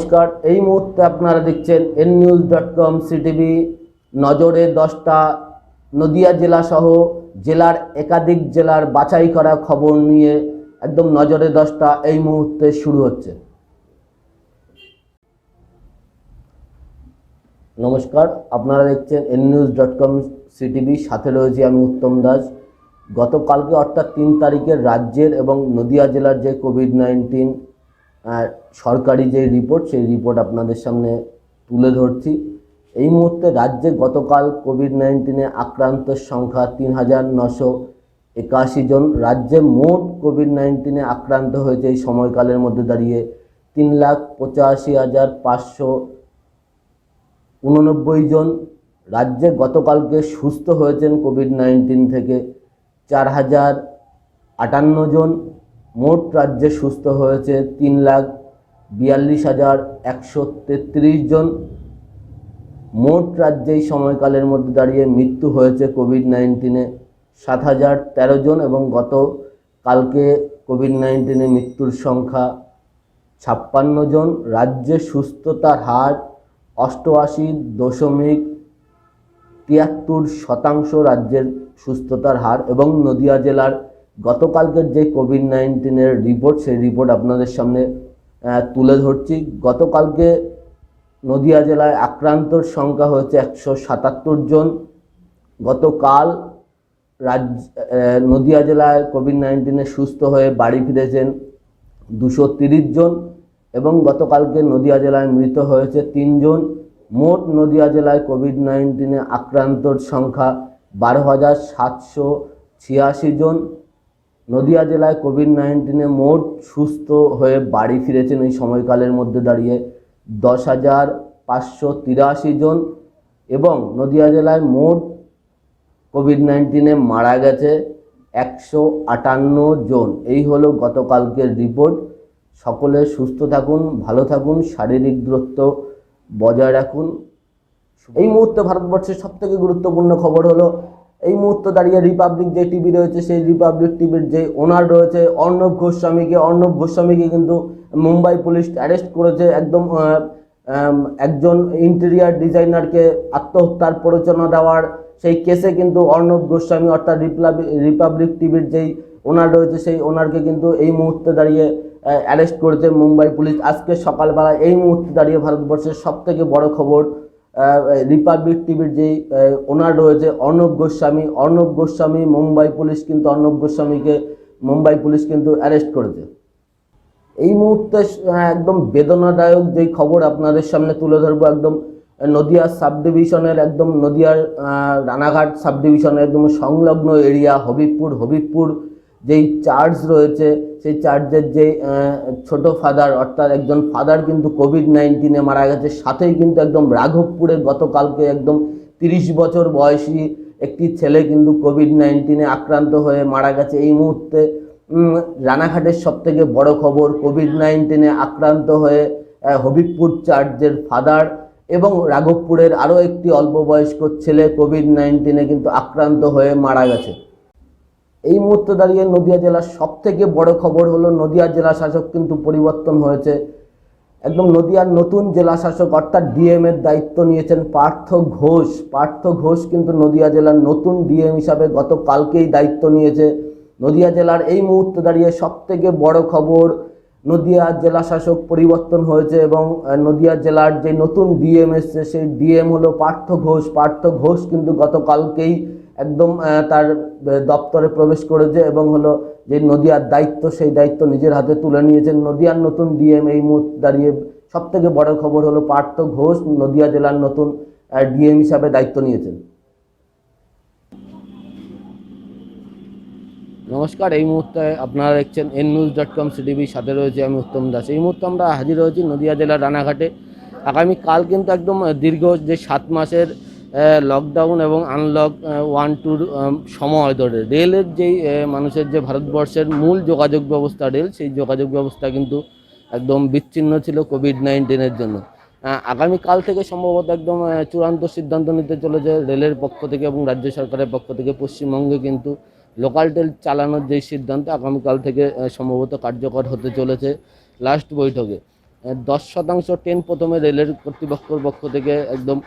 নমস্কার, এই মুহূর্তে আপনারা দেখছেন N news dot com CTV নজরে দশটা নদিয়া জেলা সহ জেলার একাধিক জেলার বাছাই করা খবর নিয়ে একদম নজরে দশটা এই মুহূর্তে শুরু হচ্ছে। নমস্কার, আপনারা দেখছেন N news dot com CTV সাথে রয়েছি আমি উত্তম দাস। গতকালকে অর্থাৎ তিন তারিখে রাজ্যের এবং নদিয়া জেলার যে কোভিড নাইন্টিন সরকারি যে রিপোর্ট সেই রিপোর্ট আপনাদের সামনে তুলে ধরছি। এই মুহূর্তে রাজ্যে গতকাল কোভিড নাইন্টিনে আক্রান্তের সংখ্যা তিন হাজার নশো একাশি জন। রাজ্যে মোট কোভিড নাইন্টিনে আক্রান্ত হয়েছে এই সময়কালের মধ্যে দাঁড়িয়ে তিন লাখ পঁচাশি হাজার পাঁচশো উননব্বই জন। রাজ্যে গতকালকে সুস্থ হয়েছেন কোভিড নাইন্টিন থেকে চার হাজার আটান্ন জন। মোট রাজ্যে সুস্থ হয়েছে তিন লাখ বিয়াল্লিশ হাজার একশো তেত্রিশ জন। মোট রাজ্যে এই সময়কালের মধ্যে দাঁড়িয়ে মৃত্যু হয়েছে কোভিড নাইন্টিনে সাত হাজার তেরো জন এবং গত কালকে কোভিড নাইন্টিনে মৃত্যুর সংখ্যা ছাপ্পান্ন জন। রাজ্যে সুস্থতার হার অষ্টআশি দশমিক তিয়াত্তর শতাংশ রাজ্যের সুস্থতার হার এবং নদিয়া জেলার গতকালকের যে কোভিড নাইন্টিনের রিপোর্ট সেই রিপোর্ট আপনাদের সামনে তুলে ধরছি। গতকালকে নদিয়া জেলায় আক্রান্তর সংখ্যা হয়েছে একশো সাতাত্তর জন। গতকাল রাজ্য নদিয়া জেলায় কোভিড নাইন্টিনে সুস্থ হয়ে বাড়ি ফিরেছেন দুশো তিরিশ জন এবং গতকালকে নদিয়া জেলায় মৃত হয়েছে তিনজন মোট নদিয়া জেলায় কোভিড নাইন্টিনে আক্রান্তর সংখ্যা বারো হাজার সাতশো ছিয়াশি জন। নদিয়া জেলায় কোভিড নাইন্টিনে মোট সুস্থ হয়ে বাড়ি ফিরেছেন এই সময়কালের মধ্যে দাঁড়িয়ে দশ হাজার পাঁচশো তিরাশি জন এবং নদিয়া জেলায় মোট কোভিড নাইন্টিনে মারা গেছে একশো আটান্ন জন। এই হলো গতকালকের রিপোর্ট। সকলে সুস্থ থাকুন, ভালো থাকুন, শারীরিক দূরত্ব বজায় রাখুন। এই মুহূর্তে ভারতবর্ষের সব থেকে গুরুত্বপূর্ণ খবর হলো এই মুহূর্তে দাঁড়িয়ে রিপাবলিক যে টিভি রয়েছে, সেই রিপাবলিক টিভির যে ওনার রয়েছে, অর্ণব গোস্বামীকে অর্ণব গোস্বামীকে কিন্তু মুম্বাই পুলিশ অ্যারেস্ট করেছে। একদম একজন ইন্টেরিয়ার ডিজাইনারকে আত্মহত্যার প্ররোচনা দেওয়ার সেই কেসে কিন্তু অর্ণব গোস্বামী অর্থাৎ রিপাবলিক টিভির যেই ওনার রয়েছে, সেই ওনারকে কিন্তু এই মুহূর্তে দাঁড়িয়ে অ্যারেস্ট করেছে মুম্বাই পুলিশ। আজকে সকালবেলা এই মুহূর্তে দাঁড়িয়ে ভারতবর্ষের সব থেকে বড় খবর রিপাবলিক টিভির যেই ওনার রয়েছে অর্ণব গোস্বামী। অর্ণব গোস্বামী মুম্বাই পুলিশ কিন্তু, অর্ণব গোস্বামীকে মুম্বাই পুলিশ কিন্তু অ্যারেস্ট করেছে। এই মুহূর্তে একদম বেদনাদায়ক যেই খবর আপনাদের সামনে তুলে ধরবো, একদম নদিয়া সাব ডিভিশনের একদম নদিয়ার রানাঘাট সাব ডিভিশনের একদম সংলগ্ন এরিয়া, হবিবপুর হবিবপুর যেই চার্জ রয়েছে, সেই চার্জের যে ছোট ফাদার অর্থাৎ একজন ফাদার কিন্তু কোভিড নাইন্টিনে মারা গেছে, সাথেই কিন্তু একদম রাঘবপুরে গতকালকে একদম তিরিশ বছর বয়সী একটি ছেলে কিন্তু কোভিড নাইন্টিনে আক্রান্ত হয়ে মারা গেছে। এই মুহূর্তে রানাঘাটের সব থেকে বড় খবর কোভিড নাইন্টিনে আক্রান্ত হয়ে হবিবপুর চার্চের ফাদার এবং রাঘবপুরের আরও একটি অল্প বয়স্ক ছেলে কোভিড নাইন্টিনে কিন্তু আক্রান্ত হয়ে মারা গেছে। এই মুহূর্তে দাঁড়িয়ে নদিয়া জেলার সব থেকে বড় খবর হলো নদিয়া জেলা শাসক কিন্তু পরিবর্তন হয়েছে। একদম নদিয়ার নতুন জেলা শাসক অর্থাৎ ডিএম এর দায়িত্ব নিয়েছেন পার্থ ঘোষ। পার্থ ঘোষ কিন্তু নদিয়া জেলার নতুন ডিএম হিসাবে গতকালকেই দায়িত্ব নিয়েছে। নদিয়া জেলার এই মুহূর্তে দাঁড়িয়ে সব থেকে বড় খবর, নদিয়া জেলা শাসক পরিবর্তন হয়েছে এবং নদিয়া জেলার যে নতুন ডিএম এসছে, সেই ডিএম হলো পার্থ ঘোষ। পার্থ ঘোষ কিন্তু গতকালকেই একদম তার দপ্তরে প্রবেশ করেছে এবং হলো যে নদিয়ার দায়িত্ব, সেই দায়িত্ব নিজের হাতে তুলে নিয়েছেন। নদিয়ার নতুন ডিএম এই মুহূর্তে দাঁড়িয়ে সব থেকে বড় খবর হলো পার্থ ঘোষ নদিয়া জেলার নতুন ডিএম হিসাবে দায়িত্ব নিয়েছেন। নমস্কার, এই মুহূর্তে আপনারা দেখছেন এন নিউজ ডট কম সিটিভির সাথে রয়েছে আমি উত্তম দাস। এই মুহূর্তে আমরা হাজির হয়েছি নদিয়া জেলার রানাঘাটে। আগামী কাল কিন্তু একদম দীর্ঘ যে সাত মাসের লকডাউন এবং আনলক ওয়ান টুর সময় ধরে। রেলের যেই মানুষের যে ভারতবর্ষের মূল যোগাযোগ ব্যবস্থা রেল সেই যোগাযোগ ব্যবস্থা কিন্তু একদম বিচ্ছিন্ন ছিল কোভিড নাইন্টিনের জন্য। আগামীকাল থেকে সম্ভবত একদম চূড়ান্ত সিদ্ধান্ত নিতে চলেছে রেলের পক্ষ থেকে এবং রাজ্য সরকারের পক্ষ থেকে। পশ্চিমবঙ্গে কিন্তু লোকাল ট্রেন চালানোর যে সিদ্ধান্ত আগামীকাল থেকে সম্ভবত কার্যকর হতে চলেছে লাস্ট বৈঠকে। দশ শতাংশ ট্রেন প্রথমে রেলের কর্তৃপক্ষের পক্ষ থেকে একদম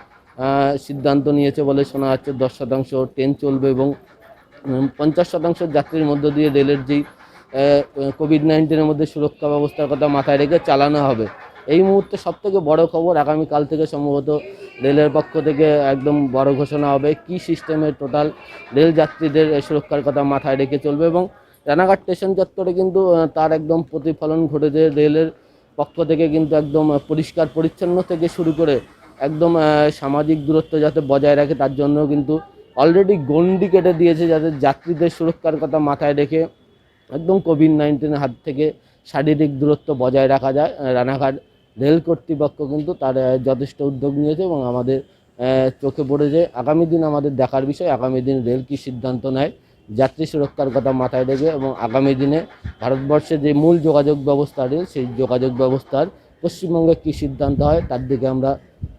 সিদ্ধান্ত নিয়েছে বলে শোনা যাচ্ছে, দশ শতাংশ ট্রেন চলবে এবং পঞ্চাশ শতাংশ যাত্রীর মধ্য দিয়ে রেলের যেই কোভিড নাইন্টিনের মধ্যে সুরক্ষা ব্যবস্থার কথা মাথায় রেখে চালানো হবে। এই মুহূর্তে সব থেকে বড় খবর আগামীকাল থেকে সম্ভবত রেলের পক্ষ থেকে একদম বড় ঘোষণা হবে কি সিস্টেমে টোটাল রেল যাত্রীদের সুরক্ষার কথা মাথায় রেখে চলবে এবং রানাঘাট স্টেশন চত্বরে কিন্তু তার একদম প্রতিফলন ঘটেছে। রেলের পক্ষ থেকে কিন্তু একদম পরিষ্কার পরিচ্ছন্ন থেকে শুরু করে একদম সামাজিক দূরত্ব যাতে বজায় রাখে, তার জন্য কিন্তু অলরেডি গন্ডি কেটে দিয়েছে যাতে যাত্রীদের সুরক্ষার কথা মাথায় রেখে একদম কোভিড নাইন্টিনের হাত থেকে শারীরিক দূরত্ব বজায় রাখা যায়। রানাঘাট রেল কর্তৃপক্ষ কিন্তু তার যথেষ্ট উদ্যোগ নিয়েছে এবং আমাদের চোখে পড়েছে। আগামী দিন আমাদের দেখার বিষয়, আগামী দিন রেল কী সিদ্ধান্ত নেয়, যাত্রী সুরক্ষার কথা মাথায় রেখে এবং আগামী দিনে ভারতবর্ষের যে মূল যোগাযোগ ব্যবস্থা রেল, সেই যোগাযোগ ব্যবস্থার পশ্চিমবঙ্গে কী সিদ্ধান্ত হয়, তার দিকে আমরা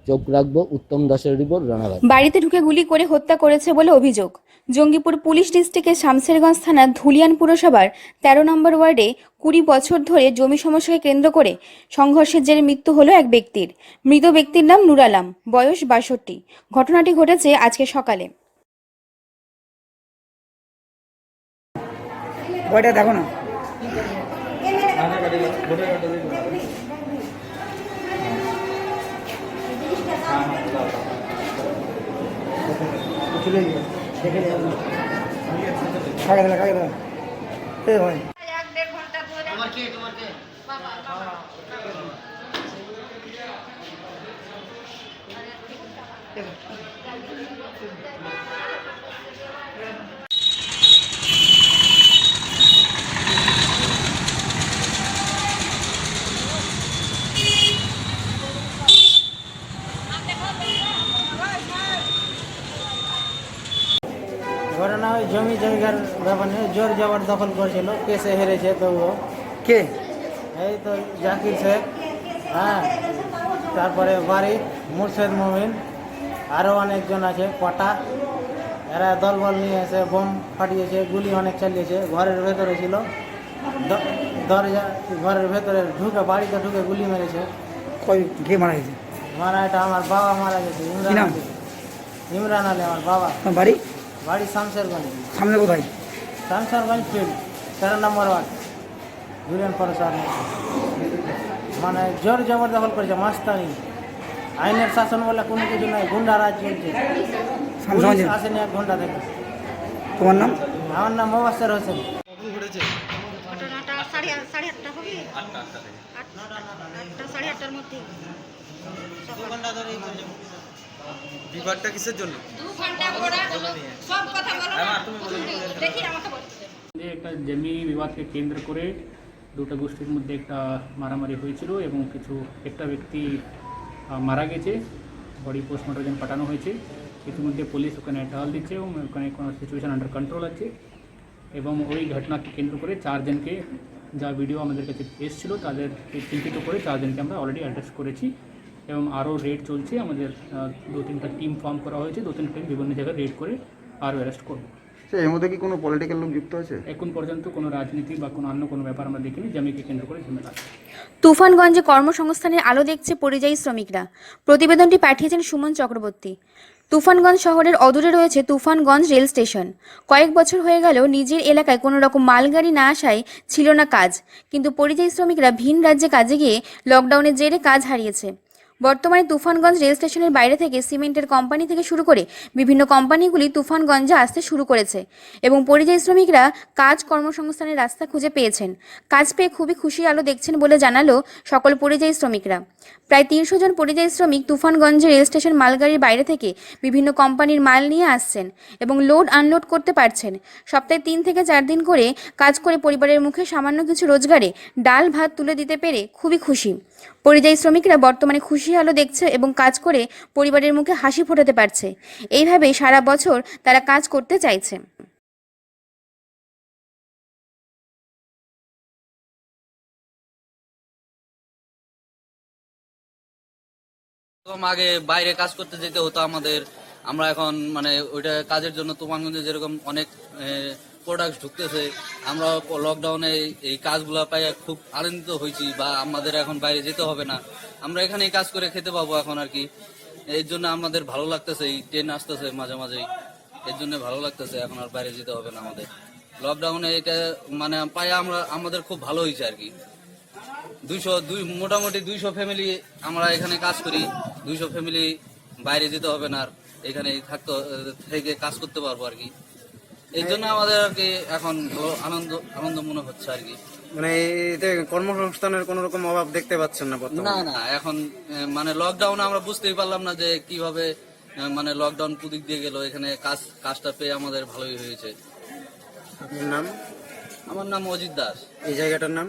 চোখ রাখব উত্তম দাসের রিপোর্ট রানাঘাট। বাড়িতে ঢুকে গুলি করে হত্যা করেছে বলে অভিযোগ। জঙ্গিপুর পুলিশ ডিস্ট্রিক্টের শামসেরগঞ্জ থানার ধুলিয়ান পুরসভার তেরো নম্বর ওয়ার্ডে কুড়ি বছর ধরে জমি সমস্যাকে কেন্দ্র করে সংঘর্ষের জেরে মৃত্যু হলো এক ব্যক্তির। মৃত ব্যক্তির নাম নুর আলাম বয়স বাষট্টি। ঘটনাটি ঘটেছে আজকে সকালে। বইটা দেখো না। কাকে দিলা কাকে দিলা এ ভাই ঘটনা ওই জমি জায়গার ব্যাপার জোর জবর দখল করেছিল। কেসে হেরেছে তবুও কে? এই তো জাকির শেখ। হ্যাঁ তারপরে বাড়ি মুর্শেদ মমিন। আরও অনেকজন আছে কটা। এরা দলবল নিয়ে এসে বোম ফাটিয়েছে গুলি অনেক চালিয়েছে ঘরের ভেতরে ছিল। দরজা ঘরের ভেতরে ঢুকে বাড়িতে ঢুকে গুলি মেরেছে। কই কে মারা গেছে? মারা এটা আমার বাবা মারা গেছে ইমরান ইমরান আলী আমার বাবা। বাড়ি? বাড়ি শামশেরগঞ্জ সামনে কোথায়? শামসারগঞ্জ ফিল্ড। তেরো নম্বর ওয়ার্ড জুলিয়ান পরসার মানে জোর জবরদখল করেছে মাস্তানি। আইনের শাসন বলে কোনো কিছু নাই গুন্ডা রাজ চলছে? পুলিশ আসেনি এক ঘণ্টা থেকে। তোমার নাম? আমার নাম মোবাসের হোসেন। ঘটনাটা সাড়ে আট- সাড়ে আটটা হবে আটটা আটটা সাড়ে আটটার মধ্যে। বিবাদটা কিসের জন্য? দু ঘণ্টা ওরা সব কথা বলো না। দেখি আমাকে বলতে মধ্যে একটা জমি বিবাদকে কেন্দ্র করে দুটো গোষ্ঠীর মধ্যে একটা মারামারি হয়েছিল এবং কিছু একটা ব্যক্তি মারা গেছে। বডি পোস্টমর্টমের জন্য পাঠানো হয়েছে। ইতিমধ্যে পুলিশ ওখানে টহল দিচ্ছে এবং ওখানে কোনো সিচুয়েশন আন্ডার কন্ট্রোল আছে। এবং ওই ঘটনাকে কেন্দ্র করে চারজনকে যা ভিডিও আমাদের কাছে এসেছিল তাদেরকে চিন্তিত করে চারজনকে আমরা অলরেডি অ্যাড্রেস করেছি। এবং আরও রেড চলছে। আমাদের দু তিনটা টিম ফর্ম করা হয়েছে। দু তিন টিম বিভিন্ন জায়গায় রেড করে আরও অ্যারেস্ট করব। এর মধ্যে কি কোনো পলিটিক্যাল লোক যুক্ত আছে? এখন পর্যন্ত কোনো রাজনীতি বা কোনো অন্য কোনো ব্যাপার আমরা দেখিনি। জমিকে কেন্দ্র করে ঝামেলা আছে। তুফানগঞ্জে কর্মসংস্থানের আলো দেখছে পরিযায়ী শ্রমিকরা। প্রতিবেদনটি পাঠিয়েছেন সুমন চক্রবর্তী। তুফানগঞ্জ শহরের অদূরে রয়েছে তুফানগঞ্জ রেল স্টেশন। কয়েক বছর হয়ে গেল নিজের এলাকায় কোনো রকম মালগাড়ি না আসায় ছিল না কাজ। কিন্তু পরিযায়ী শ্রমিকরা ভিন রাজ্যে কাজে গিয়ে লকডাউনের জেরে কাজ হারিয়েছে। বর্তমানে তুফানগঞ্জ রেল স্টেশনের বাইরে থেকে সিমেন্টের কোম্পানি থেকে শুরু করে বিভিন্ন কোম্পানিগুলি তুফানগঞ্জে আসতে শুরু করেছে এবং পরিযায়ী শ্রমিকরা কাজ কর্মসংস্থানের রাস্তা খুঁজে পেয়েছেন। কাজ পেয়ে খুবই খুশি আলো দেখছেন বলে জানালো সকল পরিযায়ী শ্রমিকরা। প্রায় তিনশো জন পরিযায়ী শ্রমিক তুফানগঞ্জে রেল স্টেশন মালগাড়ির বাইরে থেকে বিভিন্ন কোম্পানির মাল নিয়ে আসছেন এবং লোড আনলোড করতে পারছেন। সপ্তাহে তিন থেকে চার দিন করে কাজ করে পরিবারের মুখে সামান্য কিছু রোজগারে ডাল ভাত তুলে দিতে পেরে খুবই খুশি। পরিযায়ী শ্রমিকরা বর্তমানে খুশি আলো দেখছে এবং কাজ করে পরিবারের মুখে হাসি ফোটাতে পারছে। এইভাবেই সারা বছর তারা কাজ করতে চাইছে। আগে বাইরে কাজ করতে যেতে হতো আমাদের। আমরা এখন মানে ওইটা কাজের জন্য তুফানগঞ্জে যেরকম অনেক প্রোডাক্ট ঢুকতেছে আমরা লকডাউনে এই কাজগুলো পাই খুব আনন্দিত হয়েছি বা আমাদের এখন বাইরে যেতে হবে না। আমরা এখানে কাজ করে খেতে পাবো এখন আর কি। এর জন্য আমাদের ভালো লাগতেছে, এই ট্রেন আসতেছে মাঝে মাঝেই। এর জন্য ভালো লাগতেছে, এখন আর বাইরে যেতে হবে না আমাদের। লকডাউনে এটা মানে পাই আমরা, আমাদের খুব ভালো হয়েছে আর কি। দুইশো দুই মোটামুটি দুইশো ফ্যামিলি আমরা এখানে কাজ করি। দুইশো ফ্যামিলি বাইরে যেতে হবে না আর এখানে থাকতে থেকে কাজ করতে পারব আর কি। এই জন্য আমাদের আর কি এখন আনন্দ আনন্দ মনে হচ্ছে আর কি। মানে এতে কর্মসংস্থানের কোনো রকম অভাব দেখতে পাচ্ছেন না না না এখন মানে লকডাউন আমরা বুঝতেই পারলাম না যে কীভাবে মানে লকডাউন কুদিক দিয়ে গেল এখানে কাজ কাজটা পেয়ে আমাদের ভালোই হয়েছে। আপনার নাম? আমার নাম অজিত দাস। এই জায়গাটার নাম?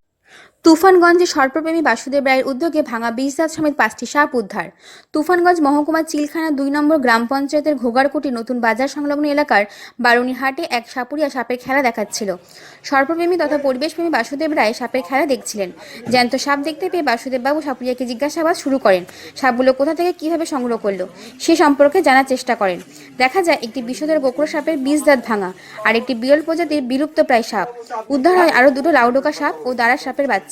তুফানগঞ্জে সর্পপ্রেমী বাসুদেব রায়ের উদ্যোগে ভাঙা বীজদাত সমেত পাঁচটি সাপ উদ্ধার। তুফানগঞ্জ মহকুমা চিলখানা দুই নম্বর গ্রাম পঞ্চায়েতের ঘোগারকুটি নতুন বাজার সংলগ্ন এলাকার বারুনিহাটে এক সাপুরিয়া সাপের খেলা দেখাচ্ছিল। সর্পপ্রেমী তথা পরিবেশপ্রেমী বাসুদেব রায় সাপের খেলা দেখছিলেন। জ্যান্ত সাপ দেখতে পেয়ে বাসুদেববাবু সাপুরিয়াকে জিজ্ঞাসাবাদ শুরু করেন, সাপগুলো কোথা থেকে কীভাবে সংগ্রহ করল, সে সম্পর্কে জানার চেষ্টা করেন। দেখা যায়, একটি বিষধর গোকড় সাপের দাঁত ভাঙা আর একটি বিরল প্রজাতির বিলুপ্ত প্রায় সাপ। উদ্ধার হয় আরও দুটো লাউডোকা সাপ ও দাঁড়া সাপের বাচ্চা।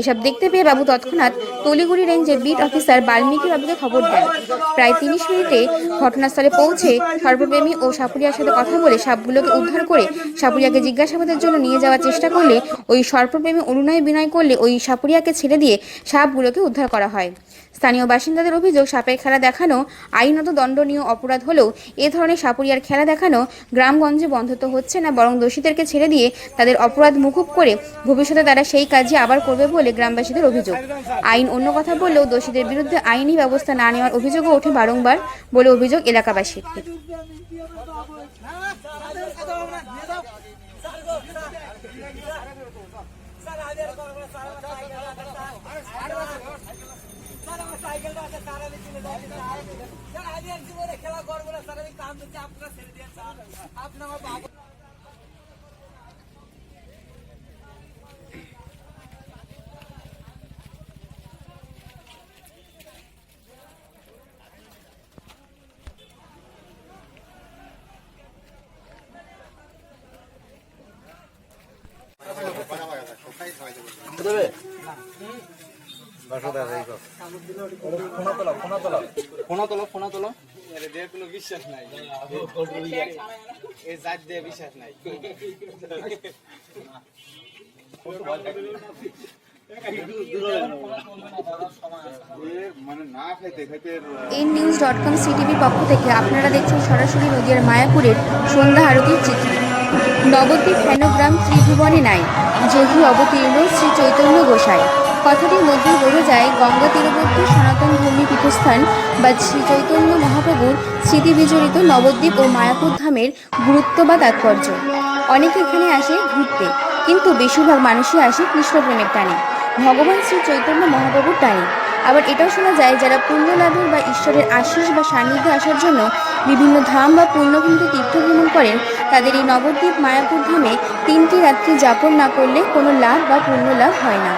এসব দেখতে পেয়ে বাবু তৎক্ষণাৎ তলিগুড়ি রেঞ্জের বিট অফিসার বাল্মীকি বাবুকে খবর দেন। প্রায় তিরিশ মিনিটে ঘটনাস্থলে পৌঁছে সর্বপ্রেমী ও সাপুরিয়ার সাথে কথা বলে সাপগুলোকে উদ্ধার করে সাপুরিয়াকে জিজ্ঞাসাবাদের জন্য নিয়ে যাওয়ার চেষ্টা করলে ওই সর্বপ্রেমী অনুনয় বিনয় করলে ওই সাপুরিয়াকে ছেড়ে দিয়ে সাপগুলোকে উদ্ধার করা হয়। স্থানীয় বাসিন্দাদের অভিযোগ, সাপের খেলা দেখানো, আইনত দণ্ডনীয় অপরাধ হলেও এ ধরনের সাপুরিয়ার খেলা দেখানো গ্রামগঞ্জে বন্ধ তো হচ্ছে না, বরং দোষীদেরকে ছেড়ে দিয়ে তাদের অপরাধ মুকুব করে ভবিষ্যতে তারা সেই কাজই আবার করবে বলে গ্রামবাসীদের অভিযোগ। আইন অন্য কথা বললেও দোষীদের বিরুদ্ধে আইনি ব্যবস্থা না নেওয়ার অভিযোগও ওঠে বারংবার বলে অভিযোগ এলাকাবাসীর। ফোনা তোলো ফোনা তোলো। ফোনা তোলো ফোনা তোলো। এন নিউজ ডট কম পক্ষ থেকে আপনারা দেখছেন সরাসরি নদিয়ার মায়াপুরের সন্ধ্যা আরতির চিত্র নবদ্বীপ হেনগ্রাম ত্রিভুবনে নাই। যেহি অবতীর্ণ শ্রী চৈতন্য গোসাই। কথাটির মধ্যে বোঝা যায়, গঙ্গা তীরবর্তী সনাতন ধর্মী পীঠস্থান বা শ্রী চৈতন্য মহাপ্রভুর স্মৃতি বিজড়িত নবদ্বীপ ও মায়াপুর ধামের গুরুত্ব বা তাৎপর্য। অনেকে এখানে আসে ঘুরতে, কিন্তু বেশিরভাগ মানুষই আসে কৃষ্ণপ্রেমের টানে। ভগবান শ্রী চৈতন্য মহাপ্রভুর টানে। আবার এটাও শোনা যায়, যারা পুণ্য লাভের বা ঈশ্বরের আশিস বা সান্নিধ্যে আসার জন্য বিভিন্ন ধাম বা পুণ্যভূমিতে তীর্থ ভ্রমণ করেন, তাদের এই নবদ্বীপ, মায়াপুর ধামে তিনটি রাত্রি যাপন না করলে কোনো লাভ বা পুণ্য লাভ হয় না।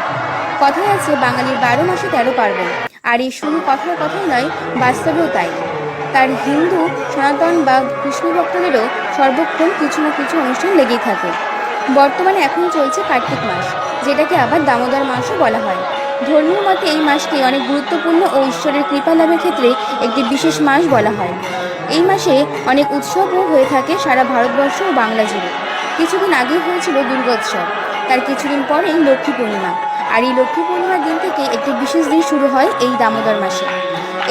কথায় আছে, বাঙালির বারো মাসে তেরো পার্বণ। আর এই শুধু কথার কথাই নয়, বাস্তবেও তাই। তার হিন্দু, সনাতন বা কৃষ্ণ ভক্তদেরও সর্বক্ষণ কিছু না কিছু অনুষ্ঠান লেগেই থাকে। বর্তমানে এখন চলছে কার্তিক মাস, যেটাকে আবার দামোদর মাসও বলা হয়। ধর্মীয় মতে এই মাসকে অনেক গুরুত্বপূর্ণ ও ঈশ্বরের কৃপা লাভের ক্ষেত্রে একটি বিশেষ মাস বলা হয়। এই মাসে অনেক উৎসবও হয়ে থাকে সারা ভারতবর্ষ ও বাংলা জুড়ে। কিছুদিন আগেই হয়েছিল দুর্গোৎসব। তার কিছুদিন পরেই লক্ষ্মী পূর্ণিমা। আর এই লক্ষ্মী পূর্ণিমার দিন থেকে একটি বিশেষ দিন শুরু হয় এই দামোদর মাসে।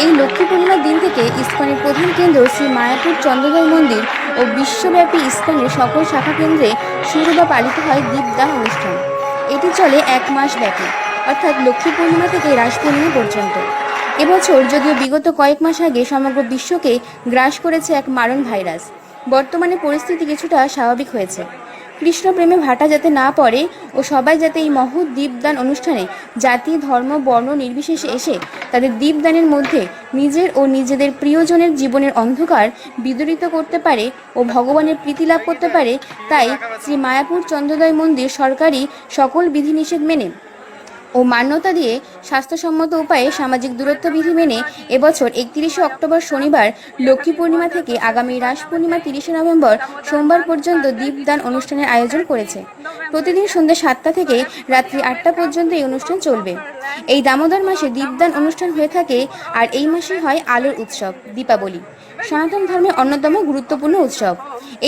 এই লক্ষ্মী পূর্ণিমার দিন থেকে ইস্কনের প্রধান কেন্দ্র শ্রী মায়াপুর চন্দ্রদয় মন্দির ও বিশ্বব্যাপী ইস্কনের সকল শাখা কেন্দ্রে শুরু বা পালিত হয় দীপদান অনুষ্ঠান। এটি চলে এক মাস ব্যাপী, অর্থাৎ লক্ষ্মী পূর্ণিমা থেকে রাস পূর্ণিমা পর্যন্ত। এবছর যদিও বিগত কয়েক মাস আগে সমগ্র বিশ্বকে গ্রাস করেছে এক মারণ ভাইরাস। বর্তমানে পরিস্থিতি কিছুটা স্বাভাবিক হয়েছে। কৃষ্ণ প্রেমে ভাটা যাতে না পড়ে ও সবাই যাতে এই মহৎ দীপদান অনুষ্ঠানে জাতি, ধর্ম, বর্ণ নির্বিশেষে এসে তাদের দীপদানের মধ্যে নিজের ও নিজেদের প্রিয়জনের জীবনের অন্ধকার বিদরিত করতে পারে ও ভগবানের প্রীতি লাভ করতে পারে, তাই শ্রী মায়াপুর চন্দ্রোদয় মন্দির সরকারি সকল বিধিনিষেধ মেনে ও মান্যতা দিয়ে স্বাস্থ্যসম্মত উপায়ে সামাজিক দূরত্ব বিধি মেনে এবছর একত্রিশে অক্টোবর শনিবার লক্ষ্মী পূর্ণিমা থেকে আগামী রাস পূর্ণিমা তিরিশে নভেম্বর সোমবার পর্যন্ত দীপদান অনুষ্ঠানের আয়োজন করেছে। প্রতিদিন সন্ধ্যা সাতটা থেকে রাত্রি আটটা পর্যন্ত এই অনুষ্ঠান চলবে। এই দামোদর মাসে দীপদান অনুষ্ঠান হয়ে থাকে আর এই মাসে হয় আলোর উৎসব, দীপাবলি। সনাতন ধর্মের অন্যতম গুরুত্বপূর্ণ উৎসব,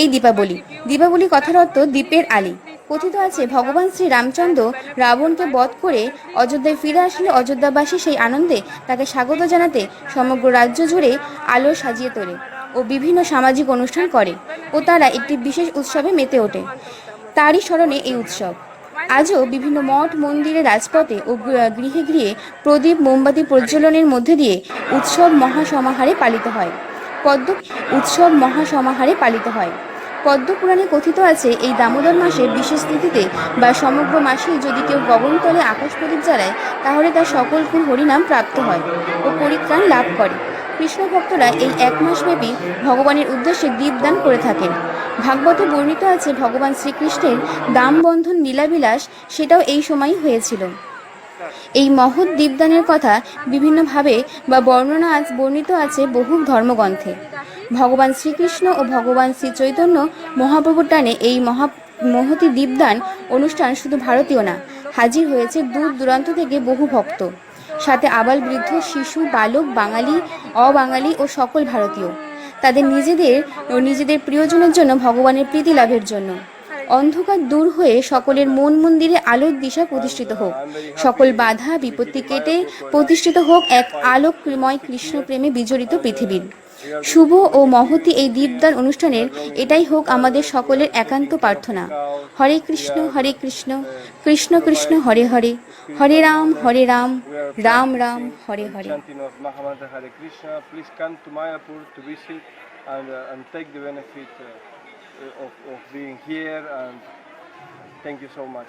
এই দীপাবলি। দীপাবলি কথার অর্থ দ্বীপের আলী। কথিত আছে, ভগবান শ্রী রামচন্দ্র রাবণকে বধ করে অযোধ্যায় ফিরে আসলে অযোধ্যাবাসী সেই আনন্দে তাকে স্বাগত জানাতে সমগ্র রাজ্য জুড়ে আলো সাজিয়ে তোলে ও বিভিন্ন সামাজিক অনুষ্ঠান করে ও তারা একটি বিশেষ উৎসবে মেতে ওঠে। তারই স্মরণে এই উৎসব। আজও বিভিন্ন মঠ, মন্দিরে, রাজপথে ও গৃহে গৃহে প্রদীপ, মোমবাতি প্রজ্বলনের মধ্যে দিয়ে উৎসব মহাসমাহারে পালিত হয়। পদ্ম উৎসব মহাসমাহারে পালিত হয়। পদ্মপুরাণে কথিত আছে, এই দামোদর মাসে বিশেষ তিথিতে বা সমগ্র মাসেই যদি কেউ গগনতলে আকাশ প্রদীপ জ্বালায়, তাহলে তার সকল গুণ হরিনাম প্রাপ্ত হয় ও পরিত্রাণ লাভ করে। কৃষ্ণ ভক্তরা এই এক মাসব্যাপী ভগবানের উদ্দেশ্যে দীপদান করে থাকেন। ভাগবতে বর্ণিত আছে, ভগবান শ্রীকৃষ্ণের দামবন্ধন লীলাবিলাস সেটাও এই সময়ই হয়েছিল। এই মহৎ দীপদানের কথা বিভিন্নভাবে বা বর্ণনা আজ বর্ণিত আছে বহু ধর্মগ্রন্থে। ভগবান শ্রীকৃষ্ণ ও ভগবান শ্রী চৈতন্য মহাপ্রভুর টানে এই মহা মহতি দীপদান অনুষ্ঠান শুধু ভারতীয় না, হাজির হয়েছে দূর দূরান্ত থেকে বহু ভক্ত। সাথে আবাল বৃদ্ধ, শিশু, বালক, বাঙালি, অবাঙালি ও সকল ভারতীয়। তাদের নিজেদের ও নিজেদের প্রিয়জনের জন্য ভগবানের প্রীতি লাভের জন্য। অন্ধকার দূর হয়ে সকলের মন মন্দিরে আলোর দিশা প্রতিষ্ঠিত হোক। সকল বাধা, বিপত্তি কেটে প্রতিষ্ঠিত হোক এক আলোকময় কৃষ্ণ প্রেমে বিজড়িত পৃথিবীর। শুভ ও মহতি এই দীপদান অনুষ্ঠানের এটাই হোক আমাদের সকলের একান্ত প্রার্থনা। হরে কৃষ্ণ হরে কৃষ্ণ কৃষ্ণ কৃষ্ণ, হরে হরে। হরে রাম হরে Ram Ram Ram, Hare Hare. Of, of being here and thank you so much.